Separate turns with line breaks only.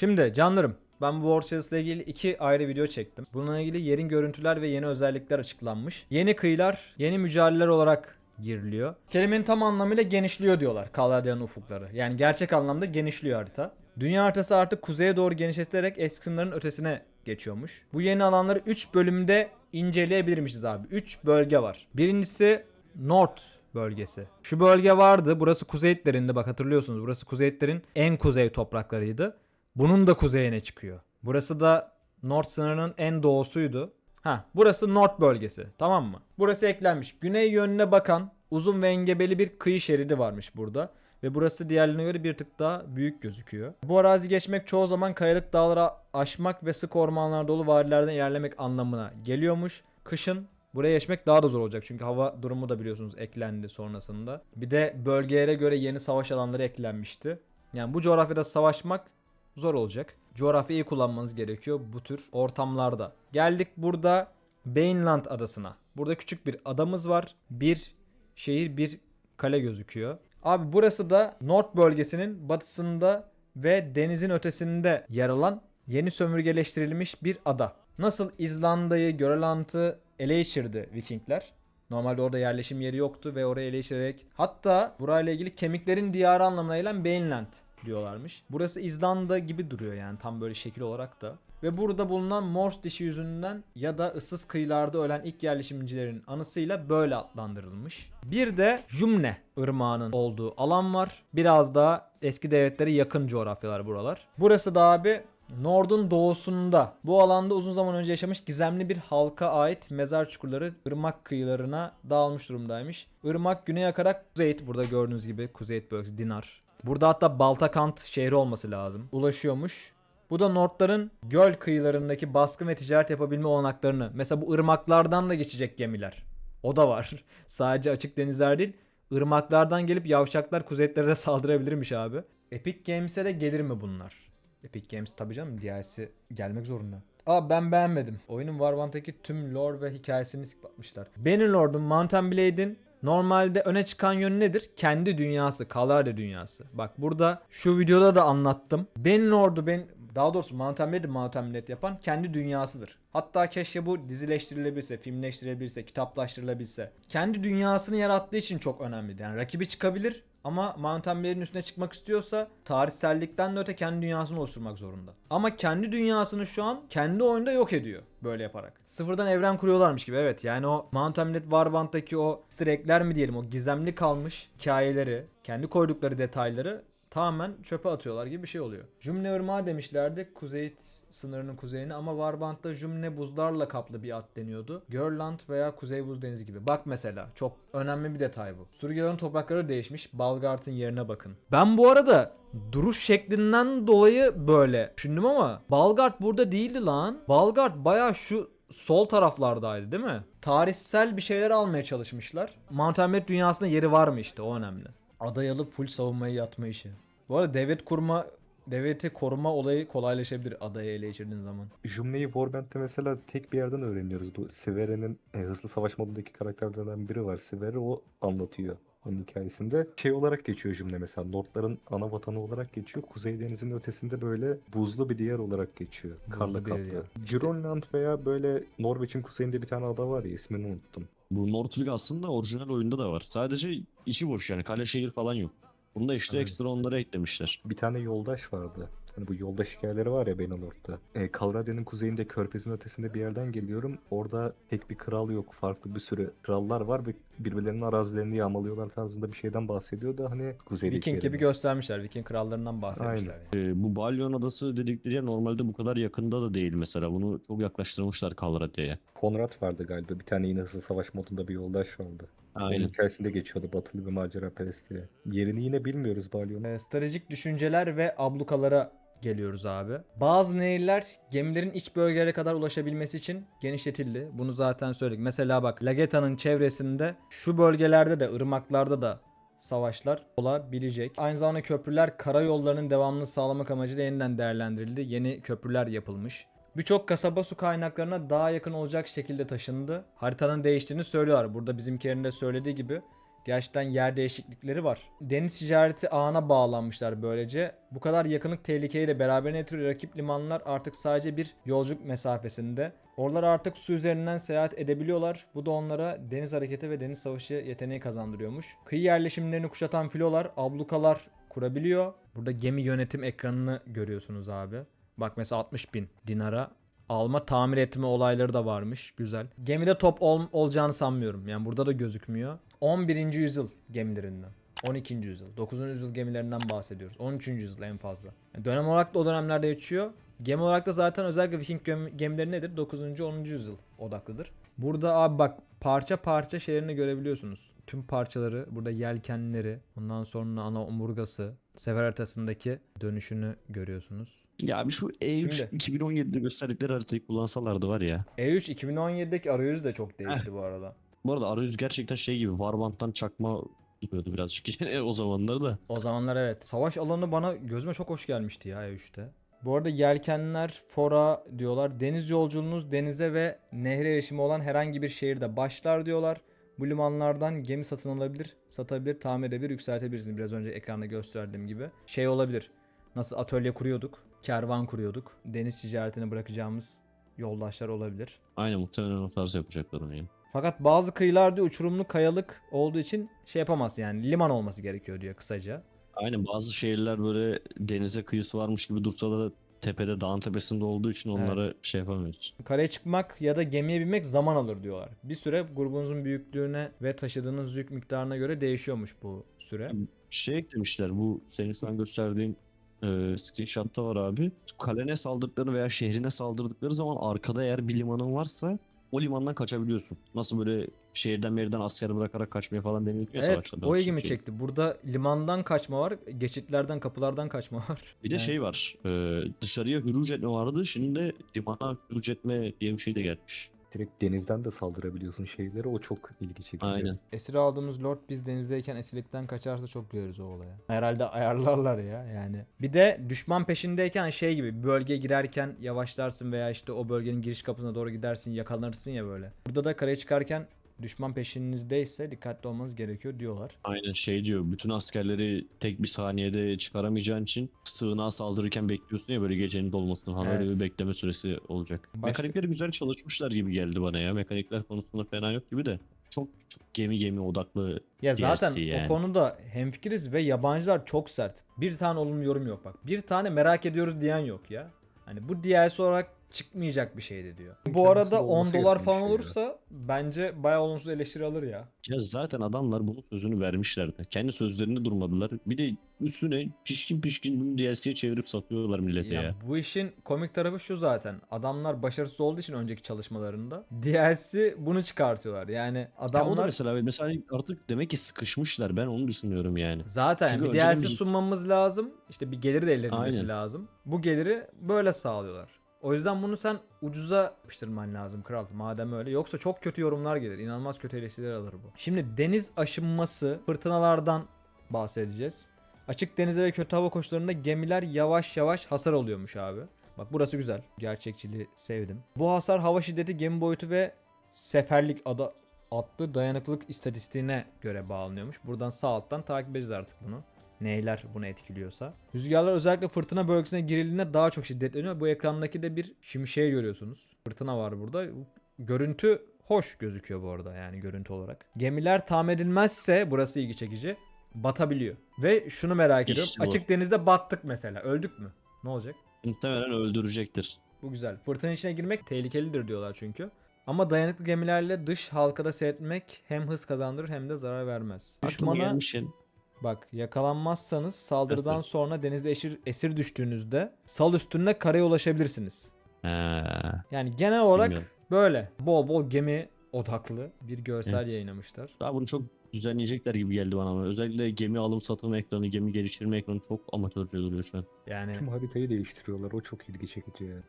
Şimdi canlarım ben bu Warsaws ile ilgili iki ayrı video çektim. Bununla ilgili yerin görüntüler ve yeni özellikler açıklanmış. Yeni kıyılar, yeni mücadeleler olarak giriliyor. Kelimenin tam anlamıyla genişliyor diyorlar Kaladyan ufukları. Yani gerçek anlamda genişliyor harita. Dünya haritası artık kuzeye doğru genişletilerek eski sınırların ötesine geçiyormuş. Bu yeni alanları 3 bölümde inceleyebilirmişiz abi. 3 bölge var. Birincisi North bölgesi. Şu bölge vardı. Burası Kuzeyitlerinde bak hatırlıyorsunuz. Burası Kuzeyitlerin en kuzey topraklarıydı. Bunun da kuzeyine çıkıyor. Burası da North sınırının en doğusuydu. Ha, burası North bölgesi. Tamam mı? Burası eklenmiş. Güney yönüne bakan uzun ve engebeli bir kıyı şeridi varmış burada. Ve burası diğerlerine göre bir tık daha büyük gözüküyor. Bu arazi geçmek çoğu zaman kayalık dağlara aşmak ve sık ormanlar dolu vadilerden ilerlemek anlamına geliyormuş. Kışın buraya geçmek daha da zor olacak çünkü hava durumu da biliyorsunuz eklendi sonrasında. Bir de bölgelere göre yeni savaş alanları eklenmişti. Yani bu coğrafyada savaşmak zor olacak. Coğrafyayı kullanmanız gerekiyor bu tür ortamlarda. Geldik burada Bainland adasına. Burada küçük bir adamız var. Bir şehir bir kale gözüküyor. Abi burası da North bölgesinin batısında ve denizin ötesinde yer alan yeni sömürgeleştirilmiş bir ada. Nasıl İzlanda'yı, Grönland'ı ele geçirdi Vikingler. Normalde orada yerleşim yeri yoktu ve oraya ele geçirerek hatta burayla ilgili kemiklerin diyarı anlamına gelen Bainland diyorlarmış. Burası İzlanda gibi duruyor yani tam böyle şekil olarak da. Ve burada bulunan Morse dişi yüzünden ya da ıssız kıyılarda ölen ilk yerleşimcilerin anısıyla böyle adlandırılmış. Bir de Jumne ırmağının olduğu alan var. Biraz daha eski devletlere yakın coğrafyalar buralar. Burası da abi Nord'un doğusunda bu alanda uzun zaman önce yaşamış gizemli bir halka ait mezar çukurları ırmak kıyılarına dağılmış durumdaymış. Irmak güney akarak Kuzeyit burada gördüğünüz gibi Kuzeyit bölgesi Dinar. Burada hatta Baltakant şehri olması lazım. Ulaşıyormuş. Bu da Nordların göl kıyılarındaki baskın ve ticaret yapabilme olanaklarını. Mesela bu ırmaklardan da geçecek gemiler. O da var. Sadece açık denizler değil. ırmaklardan gelip yavşaklar kuzeyitlere de saldırabilirmiş abi. Epic Games'e de gelir mi bunlar? Epic Games tabii canım DLC gelmek zorunda. Aa ben beğenmedim. Oyunun Warwant'taki tüm lore ve hikayesini sıklatmışlar. Bannerlord'un Mountain Blade'in normalde öne çıkan yönü nedir? Kendi dünyası, Kalarde dünyası. Bak burada şu videoda da anlattım. Bannerlord'u ben daha doğrusu Mountain Blade yapan kendi dünyasıdır. Hatta keşke bu dizileştirilebilse, filmleştirilebilse, kitaplaştırılabilse. Kendi dünyasını yarattığı için çok önemli. Yani rakibi çıkabilir ama Mountain üstüne çıkmak istiyorsa tarihsellikten de öte kendi dünyasını oluşturmak zorunda. Ama kendi dünyasını şu an kendi oyunda yok ediyor böyle yaparak. Sıfırdan evren kuruyorlarmış gibi evet. Yani o Mountain Blade Warband'daki o easter egg'ler mi diyelim o gizemli kalmış hikayeleri, kendi koydukları detayları tamamen çöpe atıyorlar gibi bir şey oluyor. Jumne Irmağı demişlerdi kuzey sınırının kuzeyine ama Warband'da Jumne buzlarla kaplı bir at deniyordu. Görland veya Kuzey Buz Denizi gibi. Bak mesela çok önemli bir detay bu. Surgeon'un toprakları değişmiş. Balgard'ın yerine bakın. Ben bu arada duruş şeklinden dolayı böyle düşündüm ama Balgard burada değildi lan. Balgard baya şu sol taraflardaydı değil mi? Tarihsel bir şeyler almaya çalışmışlar. Mountain Blade dünyasında yeri var mı işte o önemli. Adayalı full savunmayı yatma işi. Bu arada devlet kurma devleti koruma olayı kolaylaşabilir adayı ele geçirdiğin zaman.
Jumne'yi Warband'de mesela tek bir yerden öğreniyoruz. Bu Sivere'nin e, hızlı savaş modundaki karakterlerden biri var. Sivere o anlatıyor onun hikayesinde. Şey olarak geçiyor Jumne mesela. Nordların ana vatanı olarak geçiyor. Kuzey Denizi'nin ötesinde böyle buzlu bir diyar olarak geçiyor.
Buzlu
Karla kaplı. Grönland veya böyle Norveç'in kuzeyinde bir tane ada var ya ismini unuttum.
Bu Northwick aslında orijinal oyunda da var. Sadece içi boş yani kale şehir falan yok. Bunda işte
Evet.
ekstra onları eklemişler.
Bir tane yoldaş vardı. Hani bu yoldaş hikayeleri var ya Benalor'da. E, Kalrade'nin kuzeyinde körfezin ötesinde bir yerden geliyorum. Orada tek bir kral yok. Farklı bir sürü krallar var ve birbirlerinin arazilerini yağmalıyorlar tarzında bir şeyden bahsediyor da hani kuzeydeki
Viking gibi
yerine.
göstermişler. Viking krallarından bahsetmişler. yani.
Ee, bu Balyon Adası dedikleri yer normalde bu kadar yakında da değil mesela. Bunu çok yaklaştırmışlar Kalrade'ye.
Konrad vardı galiba. Bir tane yine hızlı savaş modunda bir yoldaş vardı. Onun
Aynen.
hikayesinde geçiyordu batılı bir macera perest diye. Yerini yine bilmiyoruz Balyon'un.
Ee, stratejik düşünceler ve ablukalara geliyoruz abi. Bazı nehirler gemilerin iç bölgelere kadar ulaşabilmesi için genişletildi. Bunu zaten söyledik. Mesela bak Lageta'nın çevresinde şu bölgelerde de ırmaklarda da savaşlar olabilecek. Aynı zamanda köprüler karayollarının devamını sağlamak amacıyla yeniden değerlendirildi. Yeni köprüler yapılmış. Birçok kasaba su kaynaklarına daha yakın olacak şekilde taşındı. Haritanın değiştiğini söylüyorlar. Burada bizimkilerin de söylediği gibi Gerçekten yer değişiklikleri var. Deniz ticareti ağına bağlanmışlar böylece. Bu kadar yakınlık tehlikeyi de beraberine getiriyor. Rakip limanlar artık sadece bir yolculuk mesafesinde. Oralar artık su üzerinden seyahat edebiliyorlar. Bu da onlara deniz hareketi ve deniz savaşı yeteneği kazandırıyormuş. Kıyı yerleşimlerini kuşatan filolar, ablukalar kurabiliyor. Burada gemi yönetim ekranını görüyorsunuz abi. Bak mesela 60 bin dinara alma tamir etme olayları da varmış. Güzel. Gemide top ol- olacağını sanmıyorum. Yani burada da gözükmüyor. 11. yüzyıl gemilerinden. 12. yüzyıl. 9. yüzyıl gemilerinden bahsediyoruz. 13. yüzyıl en fazla. Yani dönem olarak da o dönemlerde geçiyor. Gemi olarak da zaten özellikle Viking gemi- gemileri nedir? 9. 10. yüzyıl odaklıdır. Burada abi bak parça parça şeylerini görebiliyorsunuz. Tüm parçaları burada yelkenleri, ondan sonra ana omurgası, sefer haritasındaki dönüşünü görüyorsunuz.
Ya bir şu E3
Şimdi.
2017'de gösterdikleri haritayı kullansalardı var ya.
E3 2017'deki arayüz de çok değişti bu arada.
Bu arada arayüz gerçekten şey gibi Warband'dan çakma duruyordu birazcık o zamanlar da.
O zamanlar evet. Savaş alanı bana gözüme çok hoş gelmişti ya E3'te. Bu arada yelkenler fora diyorlar. Deniz yolculuğunuz denize ve nehre erişimi olan herhangi bir şehirde başlar diyorlar. Bu limanlardan gemi satın alabilir, satabilir, tamir edebilir, yükseltebilirsiniz. Biraz önce ekranda gösterdiğim gibi. Şey olabilir. Nasıl atölye kuruyorduk, kervan kuruyorduk. Deniz ticaretini bırakacağımız yoldaşlar olabilir.
Aynen muhtemelen o tarz yapacaklar onu yani.
Fakat bazı kıyılarda uçurumlu kayalık olduğu için şey yapamaz yani liman olması gerekiyor diyor kısaca.
Aynen bazı şehirler böyle denize kıyısı varmış gibi dursa da tepede dağın tepesinde olduğu için onlara şey yapamıyoruz.
Karaya çıkmak ya da gemiye binmek zaman alır diyorlar. Bir süre grubunuzun büyüklüğüne ve taşıdığınız yük miktarına göre değişiyormuş bu süre.
Şey eklemişler bu senin şu an gösterdiğin e, screenshot'ta var abi. Kalene saldırdıkları veya şehrine saldırdıkları zaman arkada eğer bir limanın varsa o limandan kaçabiliyorsun. Nasıl böyle şehirden meriden asker bırakarak kaçmaya falan deniyor ya
Evet o
Şey.
ilgimi çekti. Burada limandan kaçma var, geçitlerden kapılardan kaçma var.
Bir de
Yani
şey var. e, dışarıya hüruc etme vardı. Şimdi de limana hüruc etme diye bir şey de gelmiş.
Direkt denizden de saldırabiliyorsun şeylere. O çok ilgi çekici.
Aynen.
Esir aldığımız lord biz denizdeyken esirlikten kaçarsa çok güleriz o olaya. Herhalde ayarlarlar ya yani. Bir de düşman peşindeyken şey gibi bir bölgeye girerken yavaşlarsın veya işte o bölgenin giriş kapısına doğru gidersin yakalanırsın ya böyle. Burada da karaya çıkarken düşman peşinizdeyse dikkatli olmanız gerekiyor diyorlar.
Aynen şey diyor. Bütün askerleri tek bir saniyede çıkaramayacağın için sığınağa saldırırken bekliyorsun ya böyle gecenin dolmasını falan öyle
Evet.
bir bekleme süresi olacak.
Başka-
Mekanikleri güzel çalışmışlar gibi geldi bana ya. Mekanikler konusunda fena yok gibi de. Çok, çok gemi gemi odaklı
Ya zaten
DLC yani.
o konuda hemfikiriz ve yabancılar çok sert. Bir tane olumlu yorum yok bak. Bir tane merak ediyoruz diyen yok ya. Hani bu DLC olarak çıkmayacak bir şeydi diyor. Bu
Kendisi
arada
de
10
olması
dolar falan
şey ya.
olursa bence bayağı olumsuz eleştiri alır ya.
Ya zaten adamlar bunun sözünü vermişlerdi. Kendi sözlerinde durmadılar. Bir de üstüne pişkin pişkin bunu DLC'ye çevirip satıyorlar millete ya.
Ya bu işin komik tarafı şu zaten. Adamlar başarısız olduğu için önceki çalışmalarında DLC bunu çıkartıyorlar. Yani
Ya
adamlar
mesela mesela artık demek ki sıkışmışlar. Ben onu düşünüyorum yani.
zaten
Çünkü
bir DLC
bir-
sunmamız lazım. İşte bir gelir de elde edilmesi
Aynen.
lazım. Bu geliri böyle sağlıyorlar. O yüzden bunu sen ucuza yapıştırman lazım kral madem öyle. Yoksa çok kötü yorumlar gelir. İnanılmaz kötü eleştiriler alır bu. Şimdi deniz aşınması, fırtınalardan bahsedeceğiz. Açık denize ve kötü hava koşullarında gemiler yavaş yavaş hasar oluyormuş abi. Bak burası güzel. Gerçekçiliği sevdim. Bu hasar hava şiddeti, gemi boyutu ve seferlik adı adlı dayanıklılık istatistiğine göre bağlanıyormuş. Buradan sağ alttan takip edeceğiz artık bunu. Neyler bunu etkiliyorsa. Rüzgarlar özellikle fırtına bölgesine girildiğinde daha çok şiddetleniyor. Bu ekrandaki de bir şimşeği görüyorsunuz. Fırtına var burada. Görüntü hoş gözüküyor bu arada yani görüntü olarak. Gemiler tamir edilmezse burası ilgi çekici. Batabiliyor. Ve şunu merak ediyorum.
İşte bu.
Açık denizde battık mesela. Öldük mü? Ne olacak?
Muhtemelen öldürecektir.
Bu güzel. Fırtına içine girmek tehlikelidir diyorlar çünkü. Ama dayanıklı gemilerle dış halkada seyretmek hem hız kazandırır hem de zarar vermez.
Aklıma
Düşmana
gelmişken
bak yakalanmazsanız saldırıdan
Nasıl?
sonra denizde esir, esir düştüğünüzde sal üstünde karaya ulaşabilirsiniz.
Ha.
Yani genel olarak
Bilmiyorum.
böyle bol bol gemi odaklı bir görsel
Evet.
yayınlamışlar.
Daha bunu çok düzenleyecekler gibi geldi bana ama özellikle gemi alım satım ekranı, gemi geliştirme ekranı çok amatörce duruyor şu an.
Yani
Tüm haritayı değiştiriyorlar. O çok ilgi çekici yani.